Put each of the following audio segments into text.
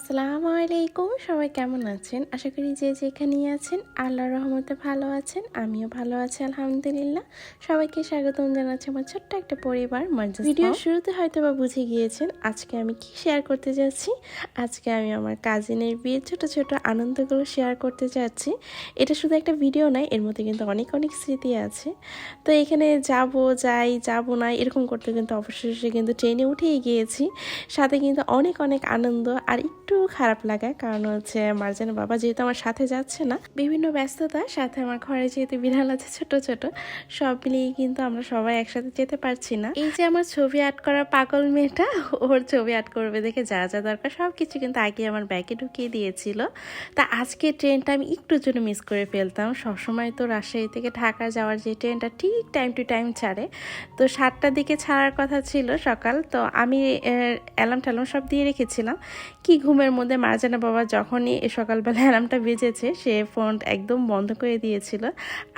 আসসালামু আলাইকুম। সবাই কেমন আছেন? আশা করি যে যেখানেই আছেন, আল্লাহর রহমতে ভালো আছেন, আমিও ভালো আছি, আলহামদুলিল্লাহ। সবাইকে স্বাগতম জানাচ্ছি আমার ছোট্ট একটা পরিবার মর্যাদা ভিডিও শুরুতে হয়তো বা বুঝে গিয়েছেন আজকে আমি কি শেয়ার করতে যাচ্ছি। আজকে আমি আমার কাজিনের বিয়ের ছোট ছোট আনন্দগুলো শেয়ার করতে যাচ্ছি। এটা শুধু একটা ভিডিও নয়, এর মধ্যে কিন্তু অনেক অনেক স্মৃতি আছে। তো এখানে যাব, যাই, যাব না, এরকম করতে কিন্তু অবশেষে কিন্তু ট্রেনে উঠেই গিয়েছি। সাথে কিন্তু অনেক অনেক আনন্দ, আর একটু খারাপ লাগে, কারণ হচ্ছে মার্জানের বাবা যেহেতু আমার সাথে যাচ্ছে না, বিভিন্ন ব্যস্ততা, সাথে আমার ঘরে যেহেতু বিড়াল আছে ছোট ছোট, সব মিলিয়ে কিন্তু আমরা সবাই একসাথে যেতে পারছি না। এই যে আমার ছবি আর্ট করা পাগল মেয়েটা, ওর ছবি আর্ট করবে দেখে যা যা দরকার সব কিছু কিন্তু আগে আমার ব্যাগে ঢুকিয়ে দিয়েছিল। তা আজকে ট্রেনটা আমি একটুর জন্য মিস করে ফেলতাম। সবসময় তো রাজশাহী থেকে ঢাকা যাওয়ার যে ট্রেনটা ঠিক টাইম টু টাইম ছাড়ে। তো সাতটার দিকে ছাড়ার কথা ছিল সকাল, তো আমি অ্যালার্ম ট্যালার্ম সব দিয়ে রেখেছিলাম। কি ঘুমের মধ্যে মার্জানা বাবা যখনই সকালবেলা অ্যালার্মটা বেজেছে, সে ফোন একদম বন্ধ করে দিয়েছিল।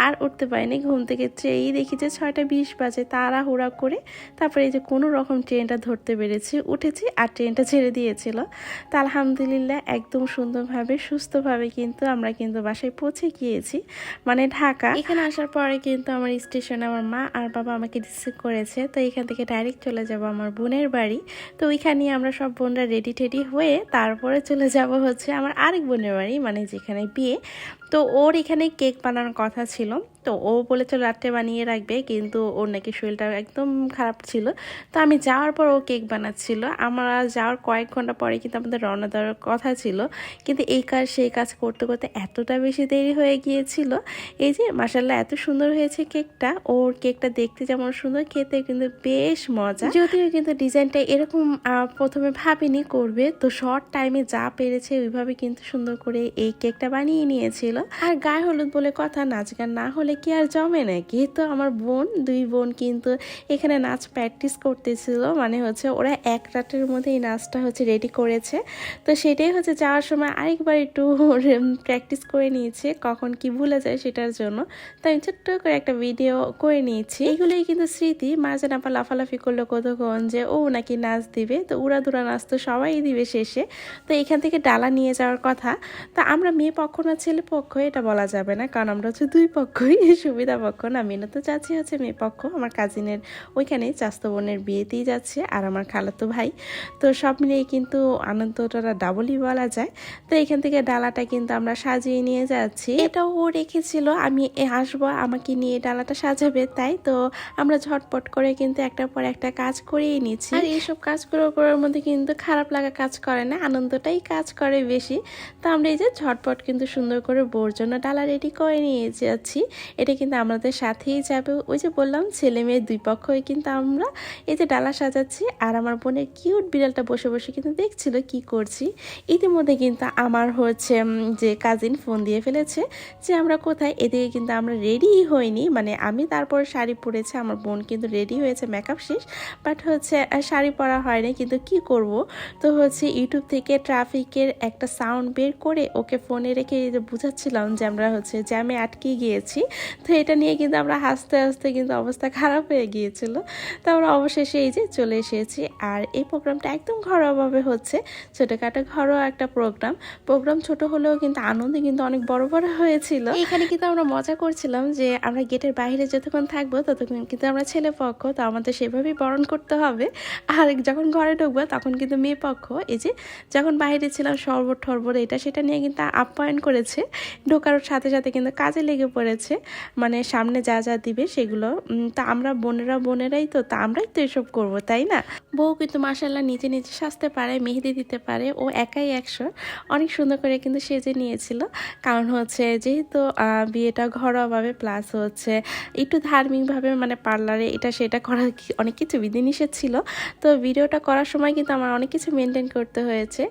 আর উঠতে পারেনি, ঘুম থেকে চেয়েই দেখি যে ছয়টা বিশ বাজে, তাড়াহুড়া করে তারপরে এই যে কোনো রকম ট্রেনটা ধরতে পেরেছি, উঠেছি আর ট্রেনটা ছেড়ে দিয়েছিল। তা আলহামদুলিল্লাহ একদম সুন্দরভাবে, সুস্থভাবে কিন্তু আমরা কিন্তু বাসায় পৌঁছে গিয়েছি। মানে ঢাকা। এখানে আসার পরে কিন্তু আমার স্টেশনে আমার মা আর বাবা আমাকে রিসিভ করেছে, তো এখান থেকে ডাইরেক্ট চলে যাব আমার বোনের বাড়ি। তো ওইখানে আমরা সব বোনরা রেডি টেডি হয়ে তারপরে চলে যাব হচ্ছে আমার আরেক বোনের বাড়ি মানে যেখানে বিয়ে। তো ওর এখানে কেক বানানোর কথা ছিল। তো ও বলেছিল রাত্রে বানিয়ে রাখবে, কিন্তু ওর নাকি শরীরটা একদম খারাপ ছিল। তো আমি যাওয়ার পর ও কেক বানাচ্ছিল। আমরা যাওয়ার কয়েক ঘণ্টা পরে কিন্তু আমাদের রওনা দেওয়ার কথা ছিল। কিন্তু এই কাজ, সেই কাজ করতে করতে এতটা বেশি দেরি হয়ে গিয়েছিল। এই যে মাসাল্লাহ এত সুন্দর হয়েছে কেকটা। ওর কেকটা দেখতে যেমন সুন্দর, খেতে কিন্তু বেশ মজা। যদিও কিন্তু ডিজাইনটা এরকম প্রথমে ভাবিনি করবে। তো শর্ট টাইমে যা পেরেছে ওইভাবে কিন্তু সুন্দর করে এই কেকটা বানিয়ে নিয়েছিল। আর গায়ে হলুদ বলে কথা নাচ গান না হলে কি আর জমে নাকি? তো আমার বোন, দুই বোন কিন্তু এখানে নাচ প্র্যাকটিস করতেছিল। মানে হচ্ছে ওরা এক রাতের মধ্যে এই নাচটা হচ্ছে রেডি করেছে। তো সেটাই হচ্ছে যাওয়ার সময় আরেকবার একটু প্র্যাকটিস করে নিয়েছে। কখন কি ভুলে যায় সেটার জন্য। তো আমি ছোট্ট করে একটা ভিডিও করে নিয়েছি। এইগুলোই কিন্তু স্মৃতি। মাঝে নাপা লাফালাফি করল কতক্ষণ যে, ও, নাকি নাচ দিবে? তো উড়া দুরা নাচ তো সবাই দিবে শেষে। তো এখান থেকে ডালা নিয়ে যাওয়ার কথা। তা আমরা মেয়ে পক্ষ না ছেলে পক্ষ, এটা বলা যাবে না। কারণ আমরা হচ্ছে দুই পক্ষই। সুবিধা পক্ষ না, মিনা তো যাচ্ছি হচ্ছে মেয়ে পক্ষ। আমার কাজিনের ওইখানে চাস্ত বোনের বিয়েতেই যাচ্ছে, আর আমার খালাতো ভাই। তো সব মিলিয়ে কিন্তু আনন্দটা ডাবলই বলা যায়। তো এখান থেকে ডালাটা কিন্তু আমরা সাজিয়ে নিয়ে যাচ্ছি। এটাও ও রেখেছিল, আমি আসব, আমাকে নিয়ে ডালাটা সাজাবে, তাই তো আমরা ঝটপট করে কিন্তু একটার পর একটা কাজ করেই নিচ্ছি। আর এইসব কাজগুলো করার মধ্যে কিন্তু খারাপ লাগা কাজ করে না, আনন্দটাই কাজ করে বেশি। তো আমরা এই যে ঝটপট কিন্তু সুন্দর করে বোর জন্য ডালা রেডি করে নিয়ে যাচ্ছি। এটা কিন্তু আমাদের সাথেই যাবে। ওই যে বললাম, ছেলে মেয়ে দুই পক্ষই কিন্তু আমরা এই যে ডালা সাজাচ্ছি আর আমার বোনের কিউট বিড়ালটা বসে বসে কিন্তু দেখছিল কি করছি। ইতিমধ্যে কিন্তু আমার হচ্ছে যে কাজিন ফোন দিয়ে ফেলেছে যে আমরা কোথায়? এদিকে কিন্তু আমরা রেডি হইনি। মানে আমি তারপর শাড়ি পরেছি, আমার বোন কিন্তু রেডি হয়েছে মেকআপ শেষ। বাট হচ্ছে শাড়ি পরা হয়নি, কিন্তু কি করব? তো হচ্ছে ইউটিউব থেকে ট্রাফিকের একটা সাউন্ড বের করে ওকে ফোনে রেখে বুঝাচ্ছিলাম যে আমরা হচ্ছে জ্যামে আটকে গিয়েছি। তো এটা নিয়ে কিন্তু আমরা হাসতে হাসতে কিন্তু অবস্থা খারাপ হয়ে গিয়েছিল। তো আমরা অবশেষে এই যে চলে এসেছি আর এই প্রোগ্রামটা একদম ঘরোয়াভাবে হচ্ছে। ছোটোখাটো ঘরোয়া একটা প্রোগ্রাম। প্রোগ্রাম ছোট হলেও কিন্তু আনন্দে কিন্তু অনেক বড় বড় হয়েছিল। এখানে কিন্তু আমরা মজা করছিলাম যে আমরা গেটের বাইরে যতক্ষণ থাকব ততক্ষণ কিন্তু আমরা ছেলে পক্ষ, তো আমাদের সেভাবেই বরণ করতে হবে। আর যখন ঘরে ঢুকবো তখন কিন্তু মেয়ে পক্ষ। এই যে যখন বাইরে ছিলাম শরবত, টরবত, এটা, সেটা নিয়ে কিন্তু আপ্যায়ন করেছে। ঢোকার সাথে সাথে কিন্তু কাজে লেগে পড়েছে। মানে সামনে যা যা দিবে সেগুলো তা আমরা বোনেরা বোনেরাই তো, তা আমরাই তো এসব করব, তাই না? বউ কিন্তু মাসাল্লাহ নিজে নিজে সাজতে পারে, মেহেদি দিতে পারে, ও একাই একশো। অনেক সুন্দর করে কিন্তু সেজে নিয়েছিল। কারণ হচ্ছে যেহেতু বিয়েটা ঘরোয়াভাবে প্লাস হচ্ছে একটু ধার্মিকভাবে মানে পার্লারে এটা সেটা করার অনেক কিছু বিধিনিষেধ ছিল। তো ভিডিওটা করার সময় কিন্তু আমার অনেক কিছু মেনটেন করতে হয়েছে।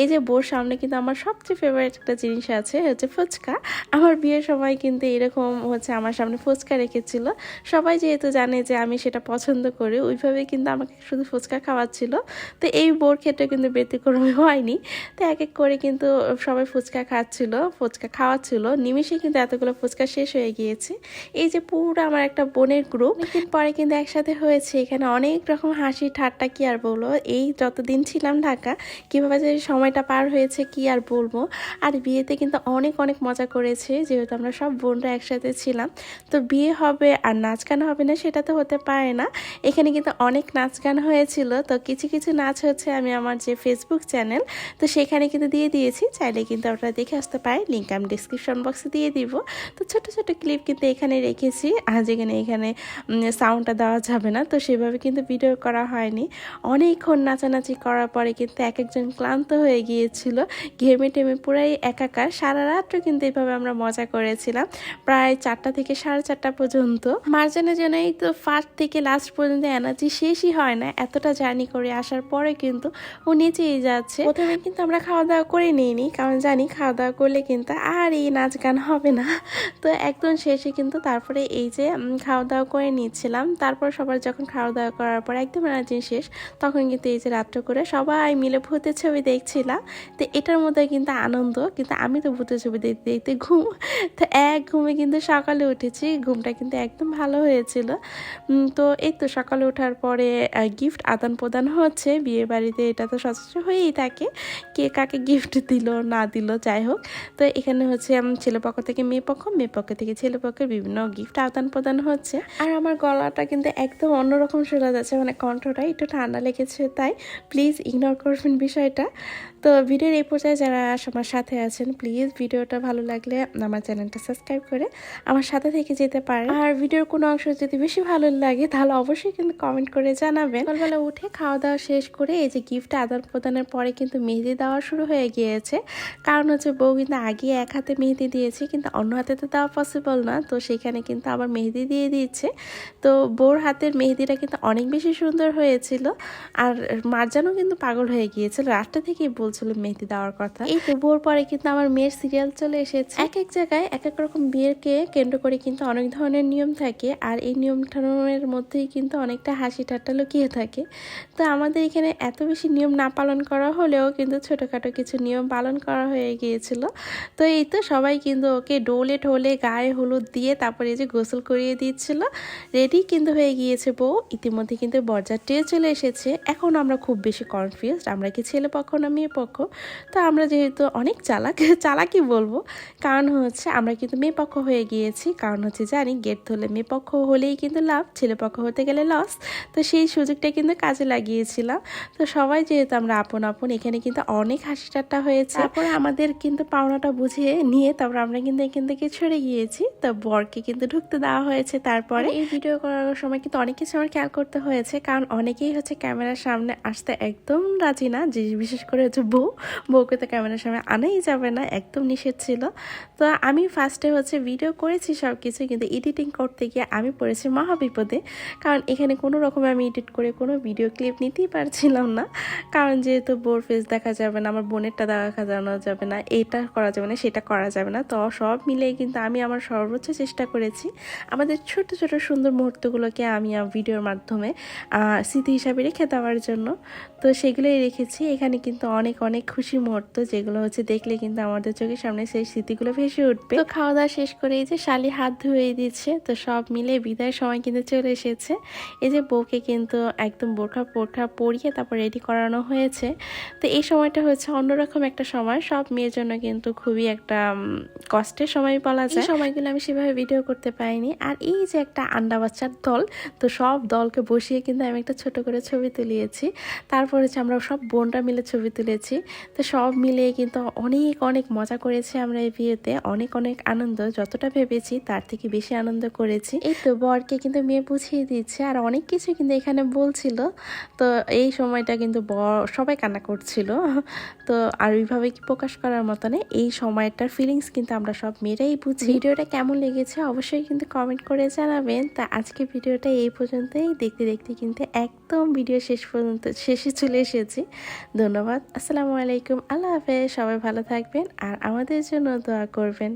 এই যে বোর সামনে কিন্তু আমার সবচেয়ে ফেভারিট একটা জিনিস আছে, হচ্ছে ফুচকা। আমার বিয়ের সময় কিন্তু এরকম হচ্ছে আমার সামনে ফুচকা রেখেছিল। সবাই যেহেতু জানে যে আমি সেটা পছন্দ করি ওইভাবে কিন্তু আমাকে শুধু ফুচকা খাওয়াচ্ছিল। তো এই বোর ক্ষেত্রে কিন্তু ব্যতিক্রম হয়নি। তো এক এক করে কিন্তু সবাই ফুচকা খাচ্ছিল, ফুচকা খাওয়াচ্ছিল। নিমিষে কিন্তু এতগুলো ফুচকা শেষ হয়ে গিয়েছে। এই যে পুরো আমার একটা বোনের গ্রুপ পরে কিন্তু একসাথে হয়েছে। এখানে অনেক রকম হাসি ঠাট্টা কি আর বলব? এই যতদিন ছিলাম ঢাকা, কীভাবে যে সময়টা পার হয়েছে কি আর বলব? আর বিয়েতে কিন্তু অনেক অনেক মজা করেছে। যেহেতু আমরা সব বোনরা একসাথে ছিলাম তো বিয়ে হবে আর নাচ গান হবে না সেটা তো হতে পারে না। এখানে কিন্তু অনেক নাচ গান হয়েছিল। তো কিছু কিছু নাচ হচ্ছে আমি আমার যে ফেসবুক চ্যানেল তো সেখানে কিন্তু দিয়ে দিয়েছি। চাইলে কিন্তু আপনারা দেখে আসতে পারেন। লিঙ্ক আমি ডিসক্রিপশন বক্সে দিয়ে দিব। তো ছোট ছোট ক্লিপ কিন্তু এখানে রেখেছি। আর যেখানে এখানে সাউন্ডটা দেওয়া যাবে না। তো সেভাবে কিন্তু ভিডিও করা হয়নি। অনেকক্ষণ নাচানাচি করার পরে কিন্তু এক একজন ক্লান্ত হয়ে গিয়েছিল। ঘেমে টেমে পুরাই একাকার। সারা রাত্র কিন্তু এইভাবে আমরা মজা করেছিলাম। প্রায় চারটা থেকে সাড়ে চারটা পর্যন্ত। মার্জানের জন্য এই তো ফার্স্ট থেকে লাস্ট পর্যন্ত এনার্জি শেষই হয় না, এতটা জার্নি করে আসার পরে কিন্তু ও নিচেই যাচ্ছে। প্রথমে কিন্তু আমরা খাওয়া দাওয়া করে নিইনি, কারণ জানি খাওয়া দাওয়া করলে কিন্তু আর এই নাচ গান হবে না। তো একদম শেষে কিন্তু তারপরে এই যে খাওয়া দাওয়া করে নিচ্ছিলাম। তারপর সবার যখন খাওয়া দাওয়া করার পর একদম এনার্জি শেষ, তখন কিন্তু এই যে রাত্র করে সবাই মিলে ভূতের ছবি দেখছিলাম। তো এটার মধ্যে কিন্তু আনন্দ, কিন্তু আমি তো ভূতের ছবি দেখতে দেখতে ঘুম, তো এক ঘুমে কিন্তু সকালে উঠেছি, ঘুমটা কিন্তু একদম ভালো হয়েছিল। তো এই তো সকালে ওঠার পরে গিফট আদান প্রদান হচ্ছে বিয়ে বাড়িতে এটা তো সচরাচর হয়েই থাকে। কে কাকে গিফট দিল, না দিল, যাই হোক। তো এখানে হচ্ছে ছেলে পক্ষ থেকে মেয়ে পক্ষ মেয়ে পক্ষ থেকে ছেলে পক্ষের বিভিন্ন গিফট আদান প্রদান হচ্ছে। আর আমার গলাটা কিন্তু একদম অন্যরকম শোনা যাচ্ছে মানে কণ্ঠটা একটু ঠান্ডা লেগেছে, তাই প্লিজ ইগনোর করবেন বিষয়টা। তো ভিডিওর এই পর্যায়ে যারা আমার সাথে আছেন প্লিজ ভিডিওটা ভালো লাগলে আমার চ্যানেলটা সাবস্ক্রাইব করে আমার সাথে থেকে যেতে পারেন আর ভিডিওর কোনো অংশ যদি বেশি ভালো লাগে, তাহলে অবশ্যই কিন্তু কমেন্ট করে জানাবেন। সকালবেলা উঠে খাওয়া দাওয়া শেষ করে এই যে গিফট আদান প্রদানের পরে কিন্তু মেহেদি দেওয়া শুরু হয়ে গিয়েছে। কারণ হচ্ছে বউ কিন্তু আগে এক হাতে মেহেদি দিয়েছে, কিন্তু অন্য হাতে তো দেওয়া পসিবল না। তো সেখানে কিন্তু আবার মেহেদি দিয়ে দিচ্ছে। তো বউর হাতের মেহেদিটা কিন্তু অনেক বেশি সুন্দর হয়েছিল। আর মারজানও কিন্তু পাগল হয়ে গিয়েছিল। রাতটা থেকেই বলছিল মেহেদি দেওয়ার কথা। এই তো বোর পরে কিন্তু আমার মেয়ের সিরিয়াল চলে এসেছে। এক এক জায়গায় এক এক রকম বিয়েকে কেন্দ্র করে কিন্তু অনেক ধরনের নিয়ম থাকে আর এই নিয়ম ঠানের মধ্যেই কিন্তু অনেকটা হাসি ঠাট্টা লুকিয়ে থাকে। তো আমাদের এখানে এত বেশি নিয়ম না পালন করা হলেও কিন্তু ছোটোখাটো কিছু নিয়ম পালন করা হয়ে গিয়েছিল। তো এই তো সবাই কিন্তু ওকে ডোলে ঢোলে গায়ে হলুদ দিয়ে তারপরে যে গোসল করিয়ে দিচ্ছিল। রেডি কিন্তু হয়ে গিয়েছে বউ। ইতিমধ্যে কিন্তু বরযাত্রীও চলে এসেছে। এখন আমরা খুব বেশি কনফিউজ আমরা কি ছেলে পক্ষ না মেয়ে পক্ষ? তো আমরা যেহেতু অনেক চালাক চালাকি বলব। কারণ হচ্ছে আমরা কিন্তু মেয়ে পক্ষ হয়ে গিয়েছি কারণ হচ্ছে জানি গেট ধরলে মেয়ে পক্ষ হলেই কিন্তু লাভ ছেলে পক্ষ হতে গেলে লস তো সেই সুযোগটা কিন্তু কাজে লাগিয়েছিলাম। তো সবাই যেহেতু আমরা আপন আপন এখানে কিন্তু অনেক হাসি ঠাট্টা হয়েছে। তারপরে আমাদের কিন্তু পাওনাটা বুঝিয়ে নিয়ে তারপর আমরা কিন্তু এখান থেকে ছড়ে গিয়েছি। তো বরকে কিন্তু ঢুকতে দেওয়া হয়েছে তারপরে। এই ভিডিও করার সময় কিন্তু অনেক কিছু আমার খেয়াল করতে হয়েছে। কারণ অনেকেই হচ্ছে ক্যামেরার সামনে আসতে একদম রাজি না। যে বিশেষ করে হচ্ছে বউ। বউকে তো ক্যামেরার সামনে আনাই যাবে না একদম নিষেধ ছিল। তো আমি ফার্স্টে হচ্ছে ভিডিও করেছি সব কিছু কিন্তু এডিটিং করতে গিয়ে আমি পড়েছি মহাবিপদে। কারণ এখানে কোনো রকমে আমি এডিট করে কোনো ভিডিও ক্লিপ নিতেই পারছিলাম না। কারণ যেহেতু বোর ফেস দেখা যাবে না, আমার বোনেরটা দেখা জানা যাবে না, এটা করা যাবে না, সেটা করা যাবে না, তো সব মিলে কিন্তু আমি আমার সর্বোচ্চ চেষ্টা করেছি। আমাদের ছোট ছোট সুন্দর মুহূর্তগুলোকে আমি ভিডিওর মাধ্যমে স্মৃতি হিসাবে রেখে দেওয়ার জন্য। তো সেগুলোই রেখেছি। এখানে কিন্তু অনেক অনেক খুশি মুহূর্ত, যেগুলো হচ্ছে দেখলে কিন্তু আমাদের চোখের সামনে সেই স্মৃতিগুলো ভেসে উঠবে। তো খাওয়া দাওয়া শেষ করে এই যে শালি হাত ধুয়ে দিচ্ছে তো সব মিলে বিদায় সময় কিন্তু চলে এসেছে। এই যে বউকে কিন্তু একদম বোরখা পোরখা পরিয়ে তারপর রেডি করানো হয়েছে। তো এই সময়টা হচ্ছে অন্যরকম একটা সময়। সব মেয়ের জন্য কিন্তু খুবই একটা কষ্টের সময় বলা যায়। সময়গুলো আমি সেভাবে ভিডিও করতে পারিনি। আর এই যে একটা আন্ডা বাচ্চার দল তো সব দলকে বসিয়ে কিন্তু আমি একটা ছোট করে ছবি তুলিয়েছি। তারপর হচ্ছে আমরা সব বোনরা মিলে ছবি তুলেছি। তো সব মিলিয়ে কিন্তু অনেক অনেক মজা করেছি আমরা এই বিয়েতে। অনেক অনেক আনন্দ যতটা ভেবেছি, তার থেকে বেশি আনন্দ করেছি। এই তো বরকে কিন্তু মেয়ে বুঝিয়ে দিচ্ছে, আর অনেক কিছু কিন্তু এখানে বলছিল। তো এই সময়টা কিন্তু বর, সবাই কান্না করছিল। তো আর ওইভাবে কি প্রকাশ করার মতো এই সময়টার ফিলিংস কিন্তু আমরা সব মেয়েরাই বুঝি। ভিডিওটা কেমন লেগেছে অবশ্যই কিন্তু কমেন্ট করে জানাবেন। তা আজকে ভিডিওটা এই পর্যন্তই। দেখতে দেখতে কিন্তু একদম ভিডিও শেষ পর্যন্ত, শেষে চলে এসেছি। ধন্যবাদ। আসসালামু আলাইকুম। আল্লাহ হাফেজ। সবাই ভালো থাকবেন। আর আমাদের জন্য দোয়া করবেন।